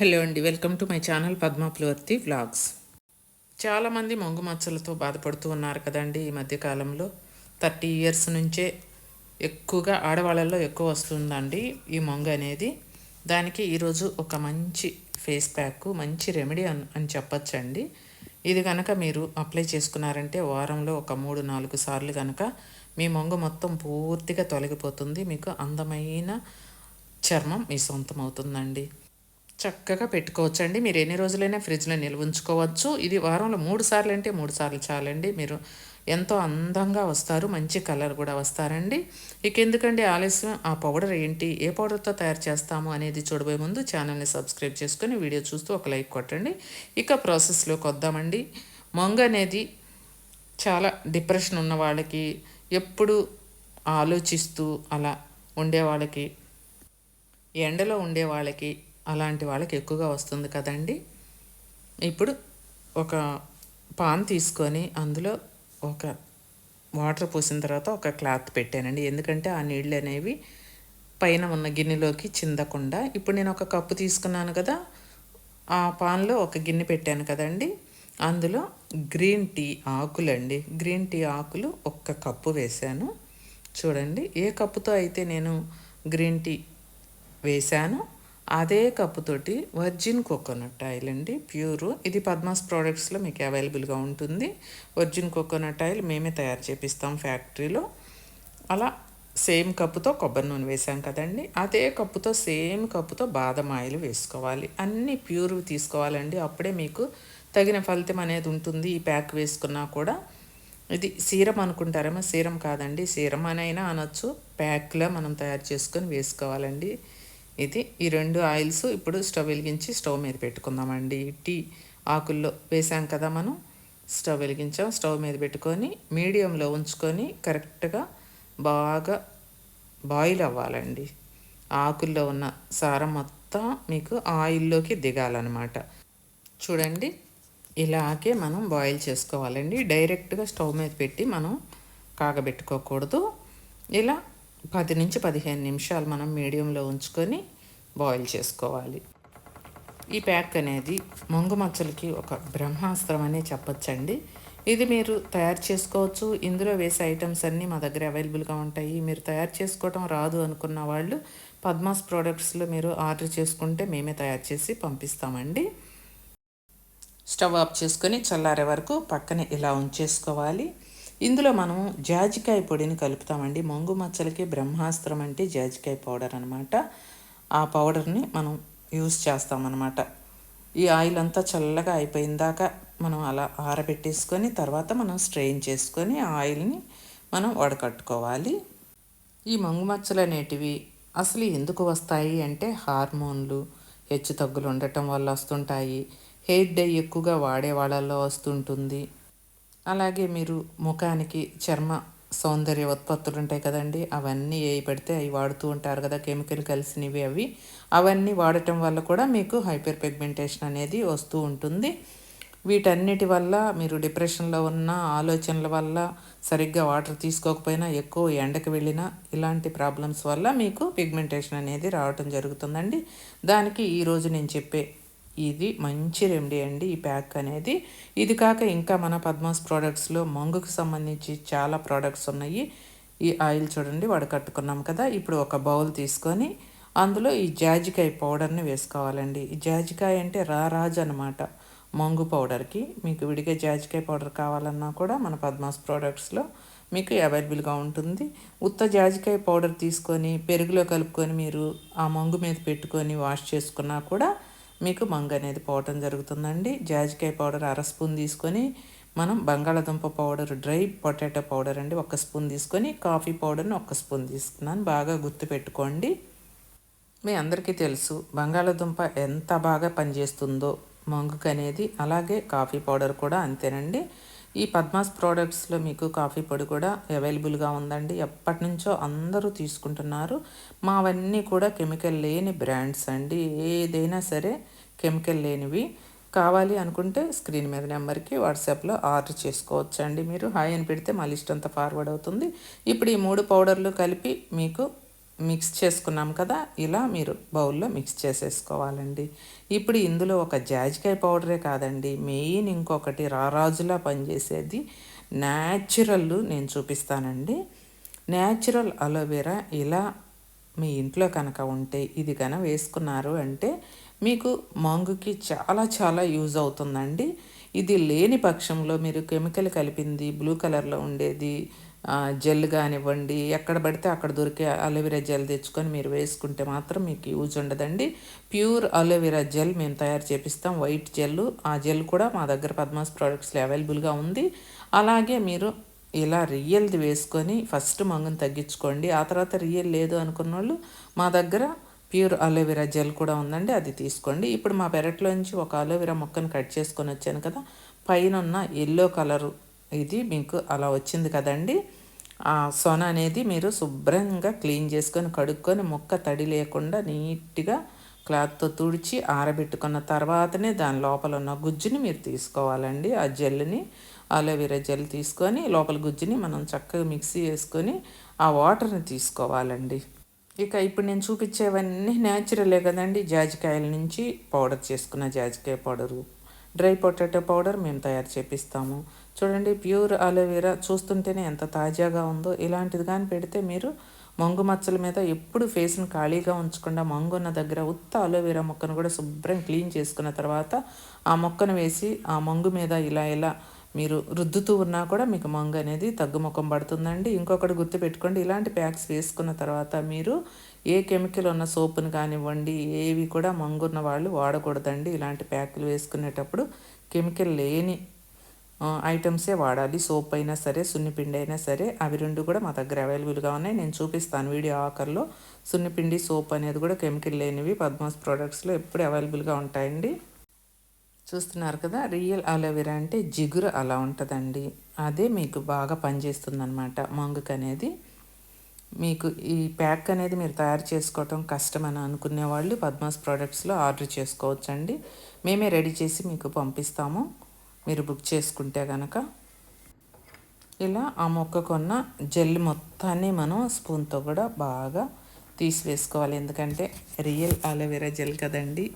Hello అండి welcome to my channel పద్మప్లవర్తి vlogs. చాలామంది మొంగు మచ్చలతో బాధపడుతూ ఉన్నారు కదండి ఈ మధ్యకాలంలో థర్టీ ఇయర్స్ నుంచే ఎక్కువగా ఆడవాళ్ళల్లో ఎక్కువ వస్తుందండి ఈ మొంగు అనేది. దానికి ఈరోజు ఒక మంచి ఫేస్ ప్యాక్ మంచి రెమెడీ అని అని చెప్పచ్చండి. ఇది కనుక మీరు అప్లై చేసుకున్నారంటే వారంలో ఒక మూడు నాలుగు సార్లు కనుక మీ మొంగు మొత్తం పూర్తిగా తొలగిపోతుంది. మీకు అందమైన చర్మం మీ సొంతం అవుతుందండి చక్కగా పెట్టుకోవచ్చండి. మీరు ఎన్ని రోజులైనా ఫ్రిడ్జ్లో నిల్వ ఉంచుకోవచ్చు. ఇది వారంలో మూడు సార్లు అంటే మూడు సార్లు చాలండి. మీరు ఎంతో అందంగా వస్తారు. మంచి కలర్ కూడా వస్తారండి. ఇక ఎందుకండి ఆలస్యం? ఆ పౌడర్ ఏంటి? ఏ పౌడర్తో తయారు చేస్తాము అనేది చూడబోయే ముందు ఛానల్ని సబ్స్క్రైబ్ చేసుకొని వీడియో చూస్తూ ఒక లైక్ కొట్టండి. ఇక ప్రాసెస్లోకి వద్దామండి. మొంగ అనేది చాలా డిప్రెషన్ ఉన్న వాళ్ళకి ఎప్పుడు ఆలోచిస్తూ అలా ఉండే వాళ్ళకి ఎండలో ఉండే వాళ్ళకి అలాంటి వాళ్ళకి ఎక్కువగా వస్తుంది కదండి. ఇప్పుడు ఒక పాన్ తీసుకొని అందులో ఒక వాటర్ పోసిన తర్వాత ఒక క్లాత్ పెట్టానండి. ఎందుకంటే ఆ నీళ్ళు అనేవి పైన ఉన్న గిన్నెలోకి చిందకుండా ఇప్పుడు నేను ఒక కప్పు తీసుకున్నాను కదా ఆ పాన్లో ఒక గిన్నె పెట్టాను కదండి. అందులో గ్రీన్ టీ ఆకులండి. గ్రీన్ టీ ఆకులు ఒక్క కప్పు వేశాను. చూడండి ఏ కప్పుతో అయితే నేను గ్రీన్ టీ వేశాను అదే కప్పుతోటి వర్జిన్ కోకోనట్ ఆయిల్ అండి ప్యూర్. ఇది పద్మాస్ ప్రోడక్ట్స్లో మీకు అవైలబుల్గా ఉంటుంది. వర్జిన్ కోకోనట్ ఆయిల్ మేమే తయారు చేపిస్తాం ఫ్యాక్టరీలో. అలా సేమ్ కప్పుతో కొబ్బరి నూనె వేసాం కదండి. అదే కప్పుతో సేమ్ కప్పుతో బాదం ఆయిల్ వేసుకోవాలి. అన్నీ ప్యూర్ తీసుకోవాలండి. అప్పుడే మీకు తగిన ఫలితం అనేది ఉంటుంది ఈ ప్యాక్ వేసుకున్నా కూడా. ఇది సీరం అనుకుంటారేమో? సీరం కాదండి. సీరం అని అయినా అనొచ్చు. ప్యాక్లో మనం తయారు చేసుకొని వేసుకోవాలండి. ఇది ఈ రెండు ఆయిల్స్ ఇప్పుడు స్టవ్ వెలిగించి స్టవ్ మీద పెట్టుకుందామండి. టీ ఆకుల్లో వేసాం కదా మనం. స్టవ్ వెలిగించాం. స్టవ్ మీద పెట్టుకొని మీడియంలో ఉంచుకొని కరెక్ట్గా బాగా బాయిల్ అవ్వాలండి. ఆకుల్లో ఉన్న సారం మొత్తం మీకు ఆయిల్లోకి దిగాలన్నమాట. చూడండి ఇలాగే మనం బాయిల్ చేసుకోవాలండి. డైరెక్ట్గా స్టవ్ మీద పెట్టి మనం కాగబెట్టుకోకూడదు. ఇలా పది నుంచి పదిహేను నిమిషాలు మనం మీడియంలో ఉంచుకొని బాయిల్ చేసుకోవాలి. ఈ ప్యాక్ అనేది మొంగు మచ్చలకి ఒక బ్రహ్మాస్త్రం అనే చెప్పచ్చండి. ఇది మీరు తయారు చేసుకోవచ్చు. ఇందులో వేసే ఐటమ్స్ అన్నీ మా దగ్గర అవైలబుల్గా ఉంటాయి. మీరు తయారు చేసుకోవటం రాదు అనుకున్న వాళ్ళు పద్మాస్ ప్రోడక్ట్స్లో మీరు ఆర్డర్ చేసుకుంటే మేమే తయారు చేసి పంపిస్తామండి. స్టవ్ ఆఫ్ చేసుకొని చల్లారే వరకు పక్కన ఇలా ఉంచేసుకోవాలి. ఇందులో మనం జాజికాయ పొడిని కలుపుతామండి. మొంగు మచ్చలకి బ్రహ్మాస్త్రం అంటే జాజికాయ పౌడర్ అనమాట ఆ పౌడర్ని మనం యూస్ చేస్తామన్నమాట. ఈ ఆయిల్ అంతా చల్లగా అయిపోయిన దాకా మనం అలా ఆరబెట్టేసుకొని తర్వాత మనం స్ట్రెయిన్ చేసుకొని ఆ ఆయిల్ని మనం వడకట్టుకోవాలి. ఈ మంగు మచ్చలు అనేటివి అసలు ఎందుకు వస్తాయి అంటే హార్మోన్లు హెచ్చు తగ్గులు ఉండటం వల్ల వస్తుంటాయి. హెయిర్ డై ఎక్కువగా వాడే వాళ్ళల్లో వస్తుంటుంది. అలాగే మీరు ముఖానికి చర్మ సౌందర్య ఉత్పత్తులు ఉంటాయి కదండి అవన్నీ ఏ పడితే అవి వాడుతూ ఉంటారు కదా కెమికల్ కలిసినవి అవి. అవన్నీ వాడటం వల్ల కూడా మీకు హైపర్ పిగ్మెంటేషన్ అనేది వస్తూ ఉంటుంది. వీటన్నిటి వల్ల మీరు డిప్రెషన్లో ఉన్న ఆలోచనల వల్ల సరిగ్గా వాటర్ తీసుకోకపోయినా ఎక్కువ ఎండకు వెళ్ళినా ఇలాంటి ప్రాబ్లమ్స్ వల్ల మీకు పిగ్మెంటేషన్ అనేది రావటం జరుగుతుందండి. దానికి ఈరోజు నేను చెప్పే ఇది మంచి రెమెడీ అండి ఈ ప్యాక్ అనేది. ఇది కాక ఇంకా మన పద్మాస్ ప్రోడక్ట్స్లో మంగుకు సంబంధించి చాలా ప్రోడక్ట్స్ ఉన్నాయి. ఈ ఆయిల్ చూడండి కట్టుకున్నాం కదా. ఇప్పుడు ఒక బౌల్ తీసుకొని అందులో ఈ జాజికాయ పౌడర్ని వేసుకోవాలండి. ఈ జాజికాయ అంటే రారాజ్ అనమాట మంగు పౌడర్కి. మీకు విడిగా జాజికాయ పౌడర్ కావాలన్నా కూడా మన పద్మాస్ ప్రోడక్ట్స్లో మీకు అవైలబుల్గా ఉంటుంది. ఉత్త జాజికాయ పౌడర్ తీసుకొని పెరుగులో కలుపుకొని మీరు ఆ మంగు మీద పెట్టుకొని వాష్ చేసుకున్నా కూడా మీకు మంగ అనేది పోవటం జరుగుతుందండి. జాజికాయ పౌడర్ అర స్పూన్ తీసుకొని మనం బంగాళాదుంప పౌడర్ డ్రై పొటాటో పౌడర్ అండి ఒక స్పూన్ తీసుకొని కాఫీ పౌడర్ని ఒక స్పూన్ తీసుకున్నాను. బాగా గుర్తుపెట్టుకోండి మీ అందరికీ తెలుసు బంగాళాదుంప ఎంత బాగా పనిచేస్తుందో మంగుకు అనేది అలాగే కాఫీ పౌడర్ కూడా అంతేనండి. ఈ పద్మాస్ ప్రోడక్ట్స్లో మీకు కాఫీ పొడి కూడా అవైలబుల్గా ఉందండి. ఎప్పటి నుంచో అందరూ తీసుకుంటున్నారు. మావన్నీ కూడా కెమికల్ లేని బ్రాండ్స్ అండి. ఏదైనా సరే కెమికల్ లేనివి. కావాలి అనుకుంటే స్క్రీన్ మీద నెంబర్కి వాట్సాప్లో ఆర్డర్ చేసుకోవచ్చండి మీరు. హాయ్ అని పెడితే మా లిస్ట్ అంతా ఫార్వర్డ్ అవుతుంది. ఇప్పుడు ఈ మూడు పౌడర్లు కలిపి మీకు మిక్స్ చేసుకున్నాం కదా ఇలా మీరు బౌల్లో మిక్స్ చేసేసుకోవాలండి. ఇప్పుడు ఇందులో ఒక జాజికాయ పౌడరే కాదండి మెయిన్ ఇంకొకటి రారాజులా పనిచేసేది న్యాచురల్ నేను చూపిస్తానండి. న్యాచురల్ అలోవెరా ఇలా మీ ఇంట్లో కనుక ఉంటే ఇది కనుక వేసుకున్నారు అంటే మీకు మంగుకి చాలా చాలా యూజ్ అవుతుందండి. ఇది లేని పక్షంలో మీరు కెమికల్ కలిపింది బ్లూ కలర్లో ఉండేది జెల్ కానివ్వండి ఎక్కడ పడితే అక్కడ దొరికే అలోవెరా జెల్ తెచ్చుకొని మీరు వేసుకుంటే మాత్రం మీకు యూజ్ ఉండదండి. ప్యూర్ అలోవెరా జెల్ మేము తయారు చేపిస్తాం. వైట్ జెల్ ఆ జెల్ కూడా మా దగ్గర పద్మాస్ ప్రోడక్ట్స్లో అవైలబుల్గా ఉంది. అలాగే మీరు ఇలా రియల్ది వేసుకొని ఫస్ట్ మంగుని తగ్గించుకోండి. ఆ తర్వాత రియల్ లేదు అనుకున్న వాళ్ళు మా దగ్గర ప్యూర్ అలోవెరా జెల్ కూడా ఉందండి. అది తీసుకోండి. ఇప్పుడు మా పెరట్లోంచి ఒక అలోవెరా మొక్కను కట్ చేసుకొని వచ్చాను కదా పైన ఉన్న ఎల్లో కలరు ఇది మీకు అలా వచ్చింది కదండి. ఆ సొన అనేది మీరు శుభ్రంగా క్లీన్ చేసుకొని కడుక్కొని మొక్క తడి లేకుండా నీట్గా క్లాత్తో తుడిచి ఆరబెట్టుకున్న తర్వాతనే దాని లోపల ఉన్న గుజ్జుని మీరు తీసుకోవాలండి. ఆ జెల్ని అలోవెరా జెల్ తీసుకొని లోపల గుజ్జుని మనం చక్కగా మిక్సీ వేసుకొని ఆ వాటర్ని తీసుకోవాలండి. ఇక ఇప్పుడు నేను చూపించేవన్నీ న్యాచురలే కదండి. జాజికాయల నుంచి పౌడర్ చేసుకున్న జాజికాయ పౌడరు డ్రై పొటాటో పౌడర్ మేము తయారు చేపిస్తాము. చూడండి ప్యూర్ అలోవెరా చూస్తుంటేనే ఎంత తాజాగా ఉందో. ఇలాంటిది కానీ పెడితే మీరు మంగు మచ్చల మీద ఎప్పుడు ఫేస్ని ఖాళీగా ఉంచకుండా మంగు ఉన్న దగ్గర ఉత్త అలోవెరా మొక్కను కూడా శుభ్రం క్లీన్ చేసుకున్న తర్వాత ఆ మొక్కను వేసి ఆ మంగు మీద ఇలా ఇలా మీరు రుద్దుతూ ఉన్నా కూడా మీకు మంగు అనేది తగ్గుముఖం పడుతుందండి. ఇంకొకటి గుర్తుపెట్టుకోండి ఇలాంటి ప్యాక్స్ వేసుకున్న తర్వాత మీరు ఏ కెమికల్ ఉన్న సోపుని కానివ్వండి ఏవి కూడా మంగున్న వాళ్ళు వాడకూడదండి. ఇలాంటి ప్యాకులు వేసుకునేటప్పుడు కెమికల్ లేని ఐటమ్సే వాడాలి. సోప్ అయినా సరే సున్నిపిండి అయినా సరే అవి రెండు కూడా మా దగ్గర అవైలబుల్గా ఉన్నాయి. నేను చూపిస్తాను వీడియో ఆఖర్లో. సున్నిపిండి సోప్ అనేది కూడా కెమికల్ లేనివి పద్మాస్ ప్రోడక్ట్స్లో ఎప్పుడు అవైలబుల్గా ఉంటాయండి. చూస్తున్నారు కదా రియల్ అలోవెరా అంటే జిగురు అలా ఉంటుందండి. అదే మీకు బాగా పనిచేస్తుందన్నమాట మంగుక్ అనేది. మీకు ఈ ప్యాక్ అనేది మీరు తయారు చేసుకోవటం కష్టమని అనుకునే వాళ్ళు పద్మాస్ ప్రోడక్ట్స్లో ఆర్డర్ చేసుకోవచ్చండి. మేమే రెడీ చేసి మీకు పంపిస్తాము. మీరు బుక్ చేసుకుంటే కనుక ఇలా ఆ మొక్క కొన్న జెల్ మొత్తాన్ని మనం స్పూన్తో కూడా బాగా తీసివేసుకోవాలి. ఎందుకంటే రియల్ అలోవెరా జెల్ కదండి.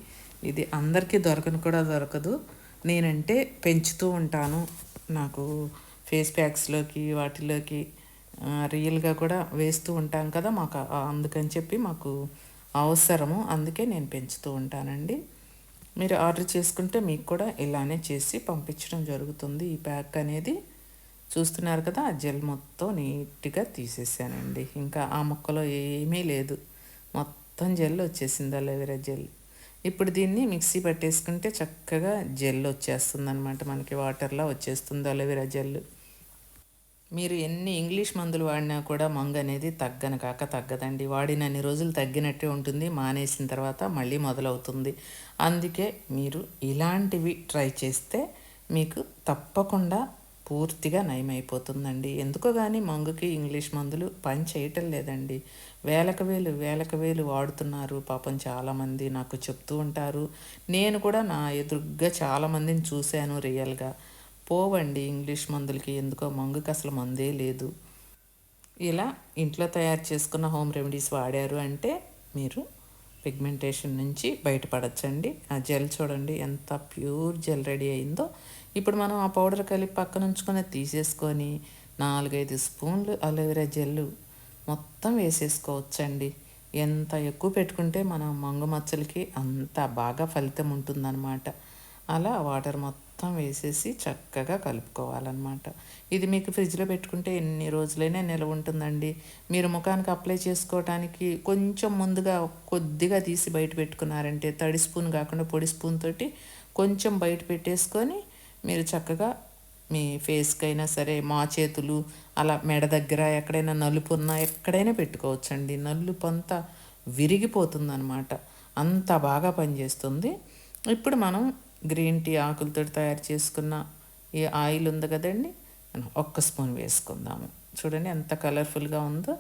ఇది అందరికీ దొరకను కూడా దొరకదు. నేనంటే పెంచుతూ ఉంటాను. నాకు ఫేస్ ప్యాక్స్లోకి వాటిలోకి రియల్గా కూడా వేస్తూ ఉంటాం కదా మాకు. అందుకని చెప్పి మాకు అవసరము. అందుకే నేను పెంచుతూ ఉంటానండి. మీరు ఆర్డర్ చేసుకుంటే మీకు కూడా ఇలానే చేసి పంపించడం జరుగుతుంది. ఈ ప్యాక్ అనేది చూస్తున్నారు కదా ఆ జెల్ మొత్తం నీట్గా తీసేసానండి. ఇంకా ఆ మొక్కలో ఏమీ లేదు. మొత్తం జెల్ వచ్చేసింది అలోవెరా జెల్. ఇప్పుడు దీన్ని మిక్సీ పట్టేసుకుంటే చక్కగా జెల్ వచ్చేస్తుంది అనమాట మనకి వాటర్లా వచ్చేస్తుంది అలోవెరా జెల్. మీరు ఎన్ని ఇంగ్లీష్ మందులు వాడినా కూడా మంగు అనేది తగ్గను కాక తగ్గదండి. వాడినన్ని రోజులు తగ్గినట్టే ఉంటుంది. మానేసిన తర్వాత మళ్ళీ మొదలవుతుంది. అందుకే మీరు ఇలాంటివి ట్రై చేస్తే మీకు తప్పకుండా పూర్తిగా నయమైపోతుందండి. ఎందుకో కానీ మంగుకి ఇంగ్లీష్ మందులు పని చేయటం లేదండి. వేలకు వేలు వేలకు వేలు వాడుతున్నారు. పాపం చాలామంది నాకు చెప్తూ ఉంటారు. నేను కూడా నా ఎదురుగ్గా చాలామందిని చూశాను రియల్గా. పోవండి ఇంగ్లీష్ మందులకి ఎందుకో మంగుకి అసలు మందే లేదు. ఇలా ఇంట్లో తయారు చేసుకున్న హోమ్ రెమెడీస్ వాడారు అంటే మీరు పిగ్మెంటేషన్ నుంచి బయటపడచ్చండి. ఆ జెల్ చూడండి ఎంత ప్యూర్ జెల్ రెడీ అయిందో. ఇప్పుడు మనం ఆ పౌడర్ కలిపి పక్కన ఉంచుకొని తీసేసుకొని నాలుగైదు స్పూన్లు అలోవెరా జెల్ మొత్తం వేసేసుకోవచ్చండి. ఎంత ఎక్కువ పెట్టుకుంటే మన మంగు మచ్చలకి అంత బాగా ఫలితం ఉంటుందన్నమాట. అలా వాటర్ మొత్తం మొత్తం వేసేసి చక్కగా కలుపుకోవాలన్నమాట. ఇది మీకు ఫ్రిడ్జ్లో పెట్టుకుంటే ఎన్ని రోజులైనా నిల్వ ఉంటుందండి. మీరు ముఖానికి అప్లై చేసుకోవడానికి కొంచెం ముందుగా కొద్దిగా తీసి బయట పెట్టుకున్నారంటే తడి స్పూన్ కాకుండా పొడి స్పూన్ తోటి కొంచెం బయట పెట్టేసుకొని మీరు చక్కగా మీ ఫేస్కి అయినా సరే మా చేతులు అలా మెడ దగ్గర ఎక్కడైనా నలుపు ఉన్నా ఎక్కడైనా పెట్టుకోవచ్చండి. నలుపు అంతా విరిగిపోతుందనమాట అంత బాగా పనిచేస్తుంది. ఇప్పుడు మనం గ్రీన్ టీ ఆకులతో తయారు చేసుకున్న ఈ ఆయిల్ ఉంది కదండి? మనం ఒక్క స్పూన్ వేసుకుందాము. చూడండి ఎంత కలర్ఫుల్గా ఉందో.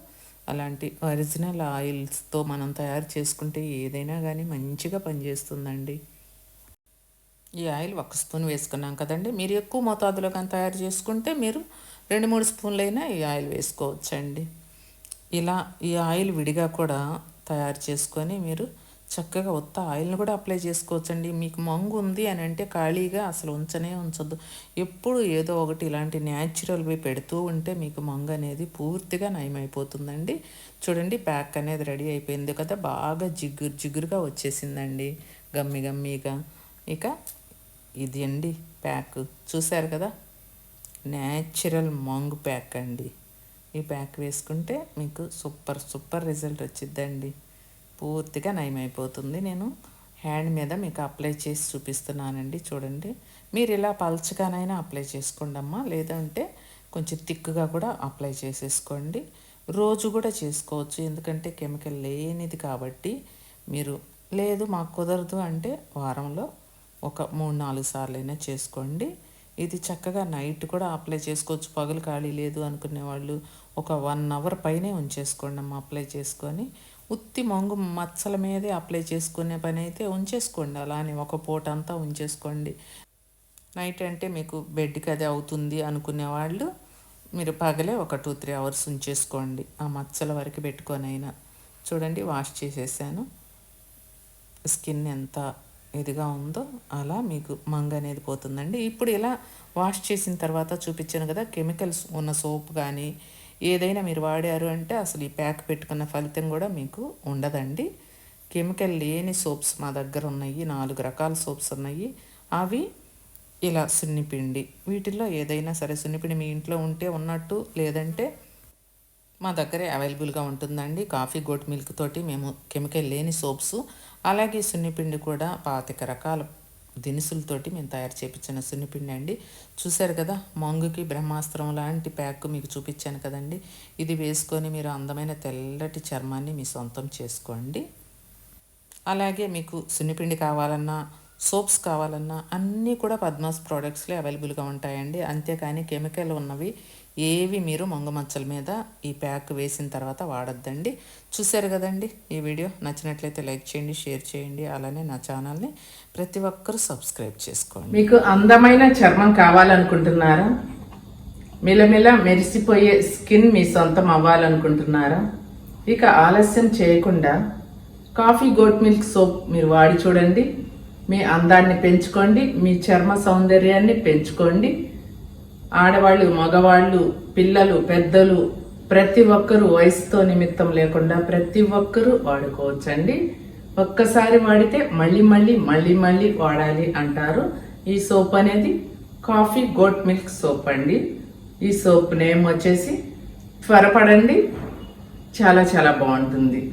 అలాంటి ఒరిజినల్ ఆయిల్స్తో మనం తయారు చేసుకుంటే ఏదైనా కానీ మంచిగా పనిచేస్తుందండి. ఈ ఆయిల్ ఒక స్పూన్ వేసుకున్నాం కదండి. మీరు ఎక్కువ మోతాదులో కానీ తయారు చేసుకుంటే మీరు రెండు మూడు స్పూన్లైనా ఈ ఆయిల్ వేసుకోవచ్చండి. ఇలా ఈ ఆయిల్ విడిగా కూడా తయారు చేసుకొని మీరు చక్కగా ఉత్త ఆయిల్ని కూడా అప్లై చేసుకోవచ్చండి. మీకు మంగు ఉంది అని అంటే ఖాళీగా అసలు ఉంచనే ఉంచద్దు. ఎప్పుడు ఏదో ఒకటి ఇలాంటి న్యాచురల్వి పెడుతూ ఉంటే మీకు మంగు అనేది పూర్తిగా నయమైపోతుందండి. చూడండి ప్యాక్ అనేది రెడీ అయిపోయింది కదా బాగా జిగురు జిగురుగా వచ్చేసిందండి. గమ్మి గమ్మిగా. ఇక ఇది అండి ప్యాక్ చూశారు కదా? న్యాచురల్ మాంగ్ ప్యాక్ అండి. ఈ ప్యాక్ వేసుకుంటే మీకు సూపర్ సూపర్ రిజల్ట్ వచ్చిద్దండి. పూర్తిగా నయమైపోతుంది. నేను హ్యాండ్ మీద మీకు అప్లై చేసి చూపిస్తున్నానండి. చూడండి. మీరు ఇలా పల్చగానైనా అప్లై చేసుకోండి అమ్మా లేదంటే కొంచెం థిక్గా కూడా అప్లై చేసేసుకోండి. రోజు కూడా చేసుకోవచ్చు. ఎందుకంటే కెమికల్ లేనిది కాబట్టి మీరు లేదు మాకు కుదరదు అంటే వారంలో ఒక మూడు నాలుగు సార్లు అయినా చేసుకోండి. ఇది చక్కగా నైట్ కూడా అప్లై చేసుకోవచ్చు. పగలు ఖాళీ లేదు అనుకునే వాళ్ళు ఒక వన్ అవర్ పైనే ఉంచేసుకోండి అమ్మ అప్లై చేసుకొని. ఉత్తి మొంగు మచ్చల మీదే అప్లై చేసుకునే పని అయితే ఉంచేసుకోండి. అలానే ఒక పూట అంతా ఉంచేసుకోండి. నైట్ అంటే మీకు బెడ్కి అది అవుతుంది అనుకునే వాళ్ళు మీరు పగలే ఒక టూ త్రీ అవర్స్ ఉంచేసుకోండి. ఆ మచ్చల వరకు పెట్టుకొని అయినా చూడండి వాష్ చేసేసాను. స్కిన్ ఎంత ఇదిగా ఉందో అలా మీకు మంగ అనేది పోతుందండి. ఇప్పుడు ఇలా వాష్ చేసిన తర్వాత చూపించాను కదా కెమికల్స్ ఉన్న సోప్ కానీ ఏదైనా మీరు వాడారు అంటే అసలు ఈ ప్యాక్ పెట్టుకున్న ఫలితం కూడా మీకు ఉండదండి. కెమికల్ లేని సోప్స్ మా దగ్గర ఉన్నాయి. నాలుగు రకాల సోప్స్ ఉన్నాయి. అవి ఇలా సున్నిపిండి. వీటిల్లో ఏదైనా సరే సున్నిపిండి మీ ఇంట్లో ఉంటే ఉన్నట్టు లేదంటే మా దగ్గరే అవైలబుల్గా ఉంటుందండి. కాఫీ గోట్ మిల్క్ తోటి మేము కెమికల్ లేని సోప్స్ అలాగే సున్నిపిండి కూడా పాతిక రకాల దినుసులతోటి మేము తయారు చేయించిన సున్నిపిండి అండి. చూశారు కదా మంగుకి బ్రహ్మాస్త్రం లాంటి ప్యాక్ మీకు చూపించాను కదండి. ఇది వేసుకొని మీరు అందమైన తెల్లటి చర్మాన్ని మీ సొంతం చేసుకోండి. అలాగే మీకు సున్నిపిండి కావాలన్నా సోప్స్ కావాలన్నా అన్నీ కూడా పద్మాస్ ప్రోడక్ట్స్లో అవైలబుల్గా ఉంటాయండి. అంతేకాని కెమికల్ ఉన్నవి ఏవి మీరు మొంగ మచ్చల మీద ఈ ప్యాక్ వేసిన తర్వాత వాడద్దండి. చూశారు కదండి ఈ వీడియో? నచ్చినట్లయితే లైక్ చేయండి షేర్ చేయండి. అలానే నా ఛానల్ని ప్రతి ఒక్కరూ సబ్స్క్రైబ్ చేసుకోండి. మీకు అందమైన చర్మం కావాలనుకుంటున్నారా? మిలమిల మెరిసిపోయే స్కిన్ మీ సొంతం అవ్వాలనుకుంటున్నారా? ఇక ఆలస్యం చేయకుండా కాఫీ గోట్ మిల్క్ సోప్ మీరు వాడి చూడండి. మీ అందాన్ని పెంచుకోండి. మీ చర్మ సౌందర్యాన్ని పెంచుకోండి. ఆడవాళ్ళు మగవాళ్ళు పిల్లలు పెద్దలు ప్రతి ఒక్కరూ వయసుతో నిమిత్తం లేకుండా ప్రతి ఒక్కరూ వాడుకోవచ్చండి. ఒక్కసారి వాడితే మళ్ళీ మళ్ళీ మళ్ళీ మళ్ళీ వాడాలి అంటారు. ఈ సోప్ అనేది కాఫీ గోట్ మిల్క్ సోప్ అండి. ఈ సోప్ నేమ్ వచ్చేసి త్వరపడండి. చాలా చాలా బాగుంటుంది.